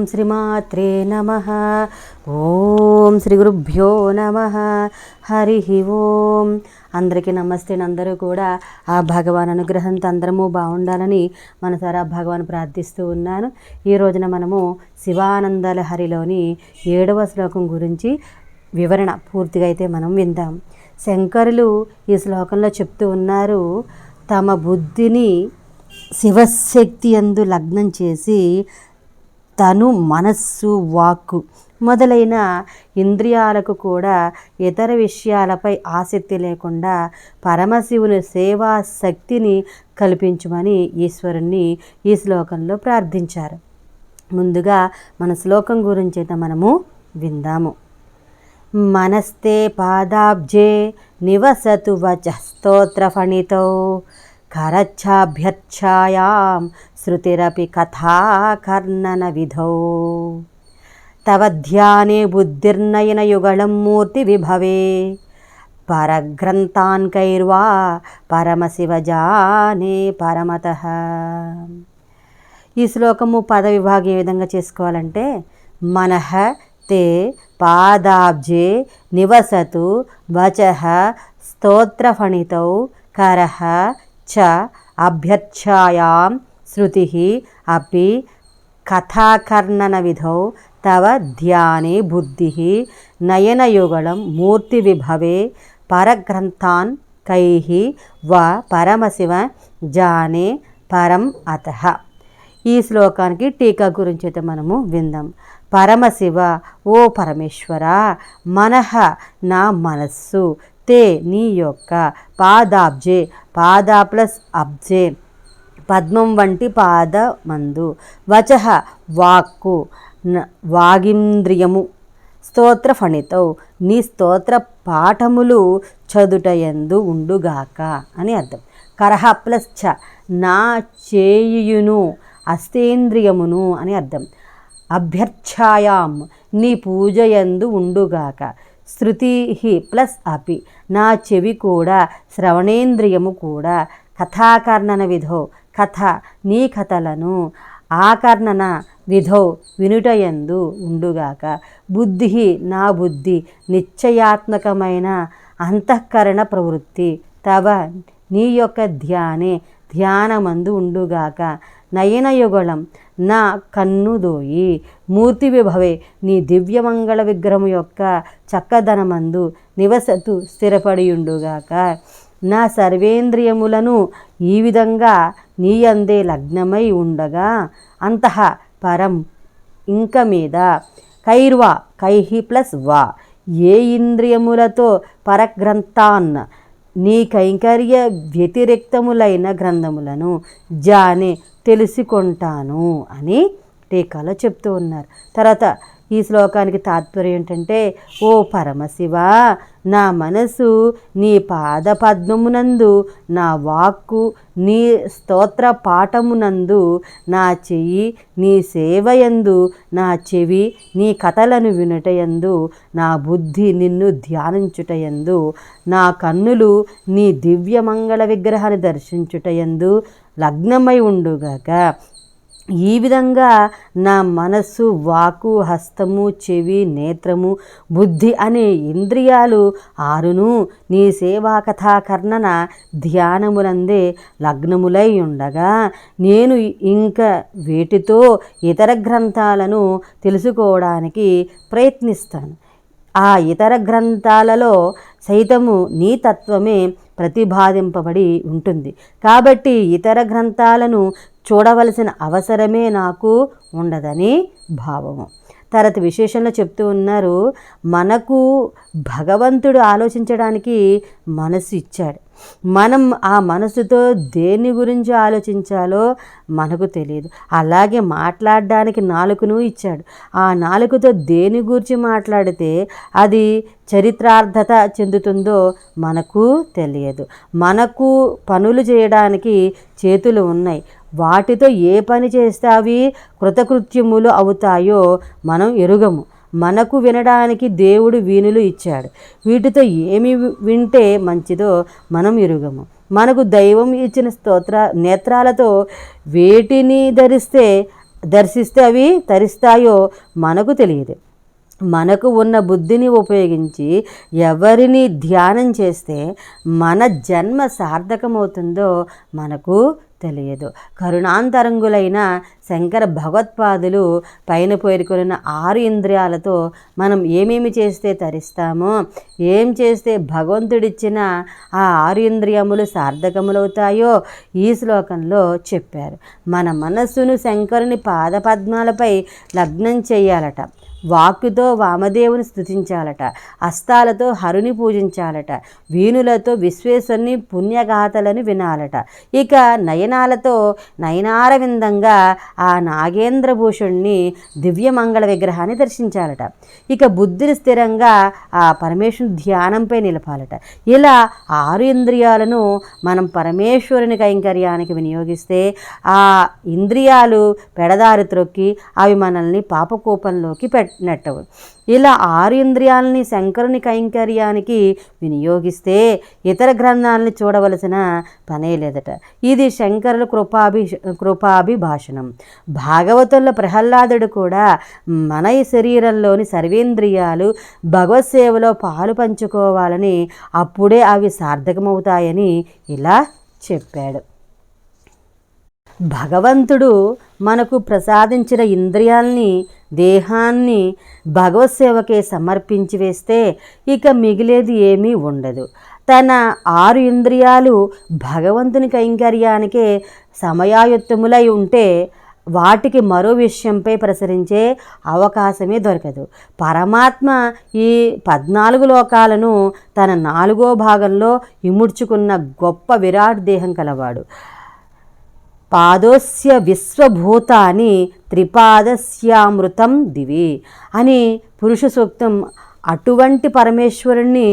ఓం శ్రీమాత్రే నమ. ఓం శ్రీ గురుభ్యో నమ. హరి ఓం. అందరికీ నమస్తే. అందరూ కూడా ఆ భగవాన్ అనుగ్రహంతో అందరము బాగుండాలని మనసారా భగవాన్ ప్రార్థిస్తూ ఉన్నాను. ఈ రోజున మనము శివానందాల హరిలోని ఏడవ శ్లోకం గురించి వివరణ పూర్తిగా అయితే మనం విందాం. శంకరులు ఈ శ్లోకంలో చెప్తూ ఉన్నారు తమ బుద్ధిని శివశక్తి యందు లగ్నం చేసి తను మనస్సు వాక్కు మొదలైన ఇంద్రియాలకు కూడా ఇతర విషయాలపై ఆసక్తి లేకుండా పరమశివుని సేవా శక్తిని కల్పించమని ఈశ్వరుణ్ణి ఈ శ్లోకంలో ప్రార్థించారు. ముందుగా మన శ్లోకం గురించి అయితే మనము విందాము. మనస్తే పాదాబ్జే నివసతు వచ స్తోత్రఫణితౌ కరచ్ఛాభ్యర్ఛాయాం శృతిరపి కథాకర్ణన విధౌ తవ ధ్యానే బుద్ధిర్నయన యుగళం మూర్తి విభవే. పరగ్రంథాన్కైర్వా పరమశివజానే పరమత. ఈ శ్లోకము పద విభాగం ఏ విధంగా చేసుకోవాలంటే మనహ తే పాదాబ్జే నివసతు వచ స్తోత్రఫణితౌ కర చ అభ్యర్ఛాయాం శృతి అపి కథాకర్ణన విధౌ తవ ధ్యానే బుద్ధి నయనయుగళం మూర్తి విభవే పరగ్రంథాన్ కై వ పరమశివ జానే పరం అత ఈ శ్లోకానికి టీకా గురించి అయితే మనము విందాం. పరమశివ ఓ పరమేశ్వర మనహ నా మనస్సు తే నీ యొక్క పాదాబ్జే పాద ప్లస్ అబ్జే పద్మం వంటి పాదమందు. వచ వాక్కు న- వాగింద్రియము. స్తోత్ర ఫణితౌ నీ స్తోత్ర పాఠములు చదుటయందు ఉండుగాక అని అర్థం. కరహ ప్లస్ చ నా చేయును అస్తేంద్రియమును అని అర్థం. అభ్యర్ఛాయాం నీ పూజయందు ఉండుగాక. శృతి ప్లస్ అపి. నా చెవి కూడా శ్రవణేంద్రియము కూడా. కథాకర్ణన విధో. కథ నీ కథలను ఆకర్ణన విధో వినుటయందు ఉండుగాక. బుద్ధి నా బుద్ధి నిశ్చయాత్మకమైన అంతఃకరణ ప్రవృత్తి. తవ నీ యొక్క ధ్యానే ధ్యానమందు ఉండుగాక. నయనయుగళం. నా కన్నుదోయి మూర్తి విభవే నీ దివ్యమంగళ విగ్రహం యొక్క చక్కదనమందు నివసతు స్థిరపడియుండుగాక. నా సర్వేంద్రియములను ఈ విధంగా నీ అందే లగ్నమై ఉండగా అంతః పరం ఇంక మీద. కైర్వా కైహి ప్లస్ వా. ఏ ఇంద్రియములతో పరగ్రంథాన్ నీ కైంకర్య వ్యతిరేక్తములైన గ్రంథములను జానే తెలుసుకుంటాను అని టీకాలో చెప్తూ ఉన్నారు. తర్వాత ఈ శ్లోకానికి తాత్పర్యం ఏంటంటే ఓ పరమశివ నా మనసు నీ పాద పద్మమునందు నా వాక్కు నీ స్తోత్ర పాఠమునందు నా చెయ్యి నీ సేవయందు నా చెవి నీ కథలను వినుటయందు నా బుద్ధి నిన్ను ధ్యానించుటయందు నా కన్నులు నీ దివ్యమంగళ విగ్రహాన్ని దర్శించుటయందు లగ్నమై ఉండుగాక. ఈ విధంగా నా మనస్సు వాకు హస్తము చెవి నేత్రము బుద్ధి అనే ఇంద్రియాలు ఆరును నీ సేవా కథాకర్ణన ధ్యానములందే లగ్నములై ఉండగా నేను ఇంకా వీటితో ఇతర గ్రంథాలను తెలుసుకోవడానికి ప్రయత్నిస్తాను. ఆ ఇతర గ్రంథాలలో సైతము నీ తత్వమే ప్రతిపాదింపబడి ఉంటుంది. కాబట్టి ఇతర గ్రంథాలను చూడవలసిన అవసరమే నాకు ఉండదని భావము. తర్వాత విశేషంలో చెప్తూ ఉన్నారు మనకు భగవంతుడు ఆలోచించడానికి మనసు ఇచ్చాడు. మనం ఆ మనసుతో దేని గురించి ఆలోచించాలో మనకు తెలియదు. అలాగే మాట్లాడడానికి నాలుకను ఇచ్చాడు. ఆ నాలుకతో దేని గురించి మాట్లాడితే అది చరిత్రార్థత చెందుతుందో మనకు తెలియదు. మనకు పనులు చేయడానికి చేతులు ఉన్నాయి. వాటితో ఏ పని చేస్తే అవి కృతకృత్యములు అవుతాయో మనం ఎరుగము. మనకు వినడానికి దేవుడు వీణులు ఇచ్చాడు. వీటితో ఏమి వింటే మంచిదో మనం ఎరుగము. మనకు దైవం ఇచ్చిన స్తోత్ర నేత్రాలతో వేటిని ధరిస్తే దర్శిస్తే అవి తరిస్తాయో మనకు తెలియదు. మనకు ఉన్న బుద్ధిని ఉపయోగించి ఎవరిని ధ్యానం చేస్తే మన జన్మ సార్థకమవుతుందో మనకు తెలియదు. కరుణాంతరంగులైన శంకర భగవత్పాదులు పైన పేర్కొన్న ఆరు ఇంద్రియాలతో మనం ఏమేమి చేస్తే తరిస్తామో ఏం చేస్తే భగవంతుడిచ్చిన ఆ ఆరు ఇంద్రియములు సార్థకములవుతాయో ఈ శ్లోకంలో చెప్పారు. మన మనస్సును శంకరుని పాదపద్మాలపై లగ్నం చేయాలట. వాక్కుతో వామదేవుని స్థుతించాలట హస్తాలతో హరుని పూజించాలట. వీణులతో విశ్వేశ్వరుని పుణ్యగాథలను వినాలట. ఇక నయనాలతో నయనారవిందంగా ఆ నాగేంద్రభూషుణ్ణి దివ్యమంగళ విగ్రహాన్ని దర్శించాలట. ఇక బుద్ధిని స్థిరంగా ఆ పరమేశ్వరుని ధ్యానంపై నిలపాలట. ఇలా ఆరు ఇంద్రియాలను మనం పరమేశ్వరుని కైంకర్యానికి వినియోగిస్తే ఆ ఇంద్రియాలు పెడదారి త్రొక్కి అవి మనల్ని పాపకూపంలోకి పెట్ట నెట్టవు ఇలా ఆరు ఇంద్రియాలని శంకరుని కైంకర్యానికి వినియోగిస్తే ఇతర గ్రంథాలని చూడవలసిన పనే లేదట. ఇది శంకరుల కృపాభి కృపాభిభాషణం. భాగవతుల ప్రహ్లాదుడు కూడా మన శరీరంలోని సర్వేంద్రియాలు భగవత్ సేవలో పాలు పంచుకోవాలని అప్పుడే అవి సార్థకమవుతాయని ఇలా చెప్పాడు. భగవంతుడు మనకు ప్రసాదించిన ఇంద్రియాల్ని దేహాన్ని భగవత్ సేవకే సమర్పించి వేస్తే ఇక మిగిలేది ఏమీ ఉండదు. తన ఆరు ఇంద్రియాలు భగవంతుని కైంకర్యానికే సమయాయుత్తములై ఉంటే వాటికి మరో విషయంపై ప్రసరించే అవకాశమే దొరకదు. పరమాత్మ ఈ పద్నాలుగు లోకాలను తన నాలుగో భాగంలో ఇముడ్చుకున్న గొప్ప విరాట్ దేహం కలవాడు. పాదోస్య విశ్వభూతాన్ని త్రిపాదస్యామృతం దివి అని పురుష సూక్తం అటువంటి పరమేశ్వరుణ్ణి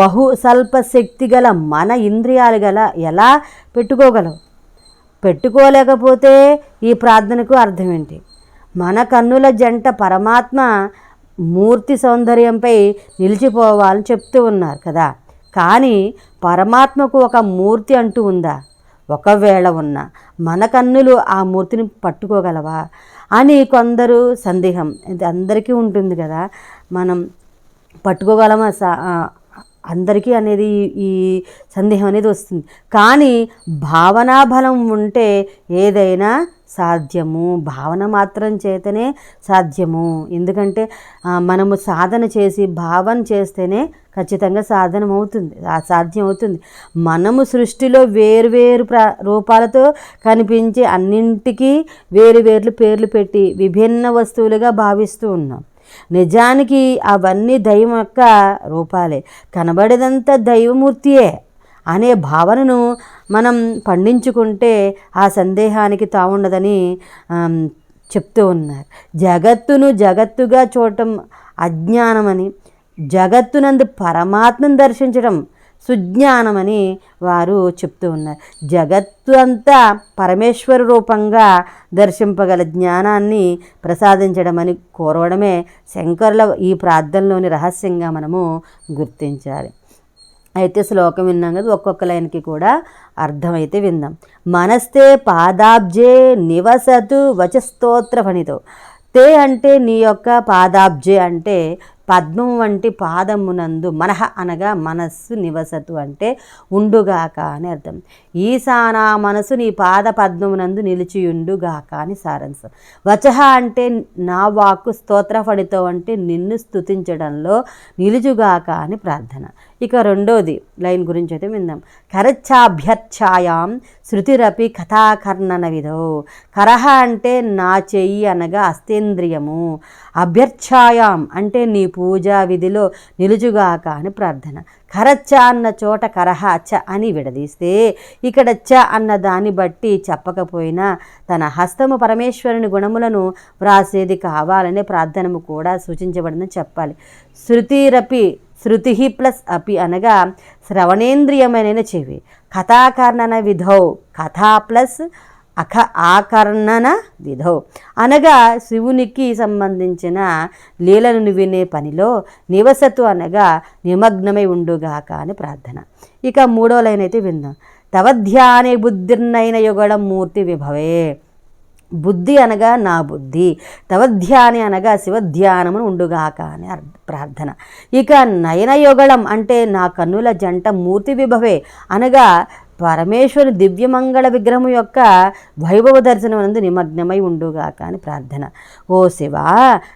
బహు శక్తి గల మన ఇంద్రియాలు గల ఎలా పెట్టుకోగలవు? పెట్టుకోలేకపోతే ఈ ప్రార్థనకు అర్థమేంటి? మన కన్నుల జంట పరమాత్మ మూర్తి సౌందర్యంపై నిలిచిపోవాలని చెప్తూ ఉన్నారు కదా. కానీ పరమాత్మకు ఒక మూర్తి అంటూ ఉందా? ఒకవేళ ఉన్న మన కన్నులు ఆ మూర్తిని పట్టుకోగలవా అని కొందరు సందేహం. ఇది అందరికీ ఉంటుంది కదా. మనం పట్టుకోగలమా? అందరికీ అనేది ఈ సందేహం అనేది వస్తుంది. కానీ భావనా బలం ఉంటే ఏదైనా సాధ్యము. భావన మాత్రం చేతనే సాధ్యము. ఎందుకంటే మనము సాధన చేసి భావన చేస్తేనే ఖచ్చితంగా సాధనం అవుతుంది సాధ్యం అవుతుంది మనము సృష్టిలో వేరువేరు ప్ర రూపాలతో కనిపించే అన్నింటికీ వేరు వేర్లు పేర్లు పెట్టి విభిన్న వస్తువులుగా భావిస్తూ ఉన్నాం. నిజానికి అవన్నీ దైవం యొక్క రూపాలే. కనబడేదంతా దైవమూర్తియే. అనే భావనను మనం పండించుకుంటే ఆ సందేహానికి తావుండదని చెప్తూ ఉన్నారు. జగత్తును జగత్తుగా చూడటం అజ్ఞానమని జగత్తునందు పరమాత్మను దర్శించడం సుజ్ఞానమని వారు చెప్తూ ఉన్నారు. జగత్తు అంతా పరమేశ్వర రూపంగా దర్శింపగల జ్ఞానాన్ని ప్రసాదించడం అని కోరవడమే శంకరుల ఈ ప్రార్థనలోని రహస్యంగా మనము గుర్తించాలి. అయితే శ్లోకం విన్నాం కదా ఒక్కొక్క లైన్కి కూడా అర్థమైతే విందాం. మనస్తే పాదాబ్జే నివసతు వచస్తోత్ర ఫణితో. తే అంటే నీ యొక్క పాదాబ్జే అంటే పద్మం వంటి పాదమునందు మనహ అనగా మనస్సు నివసతు అంటే ఉండుగాక అని అర్థం. ఈశానా మనసు నీ పాద పద్మమునందు నిలిచియుండుగాక అని సారాంశం. వచహ అంటే నా వాక్కు స్తోత్ర ఫణితో అంటే నిన్ను స్థుతించడంలో నిలుచుగాక అని ప్రార్థన. ఇక రెండోది లైన్ గురించి అయితే విందాం. కరచ్చాభ్యర్ఛాయాం శృతిరపి కథాకర్ణన విధో కరహ అంటే నా చెయ్యి అనగా అస్తేంద్రియము. అభ్యర్ఛాయాం అంటే నీ పూజా విధిలో నిలుచుగాక అని ప్రార్థన. కరచ్చ అన్న చోట కరహ చ అని విడదీస్తే ఇక్కడ చ అన్న దాన్ని బట్టి చెప్పకపోయినా తన హస్తము పరమేశ్వరుని గుణములను వ్రాసేది కావాలనే ప్రార్థనము కూడా సూచించబడిందని చెప్పాలి. శృతిరపి శృతి ప్లస్ అపి అనగా శ్రవణేంద్రియమైన చెవి. కథాకర్ణన విధౌ. కథా ప్లస్ అఖ ఆకర్ణన విధౌ. అనగా శివునికి సంబంధించిన లీలను వినే పనిలో నివసతు అనగా నిమగ్నమై ఉండుగాక అని ప్రార్థన. ఇక మూడో లైన్ అయితే విందాం. తవ ధ్యానే బుద్ధిర్నైన యుగడం మూర్తి విభవే. బుద్ధి అనగా నా బుద్ధి తవధ్యాని అనగా శివధ్యానమును ఉండుగాక అని ప్రార్థన. ఇక నయనయుగళం అంటే నా కన్నుల జంట మూర్తి విభవే అనగా పరమేశ్వరు దివ్యమంగళ విగ్రహం యొక్క వైభవ దర్శనం నందు నిమగ్నమై ఉండుగాక అని ప్రార్థన. ఓ శివ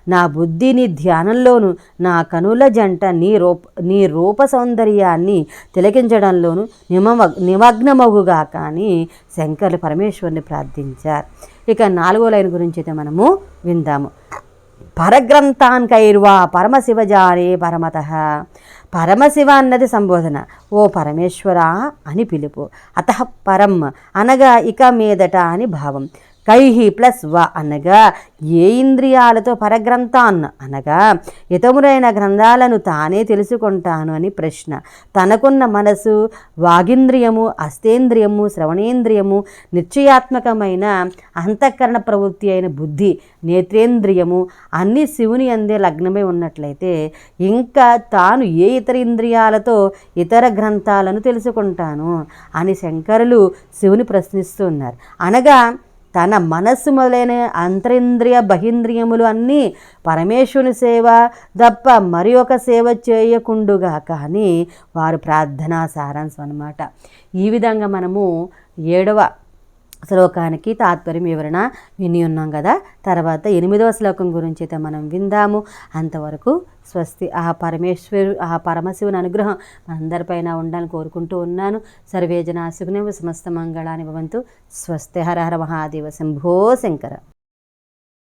నా బుద్ధి నీ ధ్యానంలోను నా కనుల జంట నీ రూప నీ రూప సౌందర్యాన్ని తిలకించడంలోను నిమ నిమగ్నమగుగాక అని శంకర్లు పరమేశ్వరుని ప్రార్థించారు. ఇక నాలుగో లైన్ గురించి అయితే మనము విందాము. పరగ్రంథాన్కైర్వా పరమశివజారే పరమత. పరమశివ అన్నది సంబోధన. ఓ పరమేశ్వర అని పిలుపు. అత పరం అనగా ఇక మీదట అని భావం. కైహి ప్లస్ వ అనగా ఏ ఇంద్రియాలతో పరగ్రంథాన్ అనగా ఇతమురైన గ్రంథాలను తానే తెలుసుకుంటాను అని ప్రశ్న. తనకున్న మనసు వాగింద్రియము అస్తేంద్రియము శ్రవణేంద్రియము నిశ్చయాత్మకమైన అంతఃకరణ ప్రవృత్తి అయిన బుద్ధి నేత్రేంద్రియము అన్ని శివుని అందే లగ్నమై ఉన్నట్లయితే ఇంకా తాను ఏ ఇతర ఇంద్రియాలతో ఇతర గ్రంథాలను తెలుసుకుంటాను అని శంకరులు శివుని ప్రశ్నిస్తున్నారు అనగా తన మనస్సు మొదలైన అంతరింద్రియ బహింద్రియములు అన్నీ పరమేశ్వరుని సేవ తప్ప మరి ఒక సేవ చేయకుండుగా కానీ వారు ప్రార్థనా సారాంశం అన్నమాట. ఈ విధంగా మనము ఏడవ శ్లోకానికి తాత్పర్యం వివరణ విని ఉన్నాం కదా? తర్వాత ఎనిమిదవ శ్లోకం గురించి అయితే మనం విందాము. అంతవరకు స్వస్తి ఆ పరమేశ్వరు ఆ పరమశివుని అనుగ్రహం మనందరిపైన ఉండాలని కోరుకుంటూ ఉన్నాను. సర్వేజన సమస్త మంగళాని భవంతు. స్వస్తి హర హర మహాదేవ శంభో శంకర.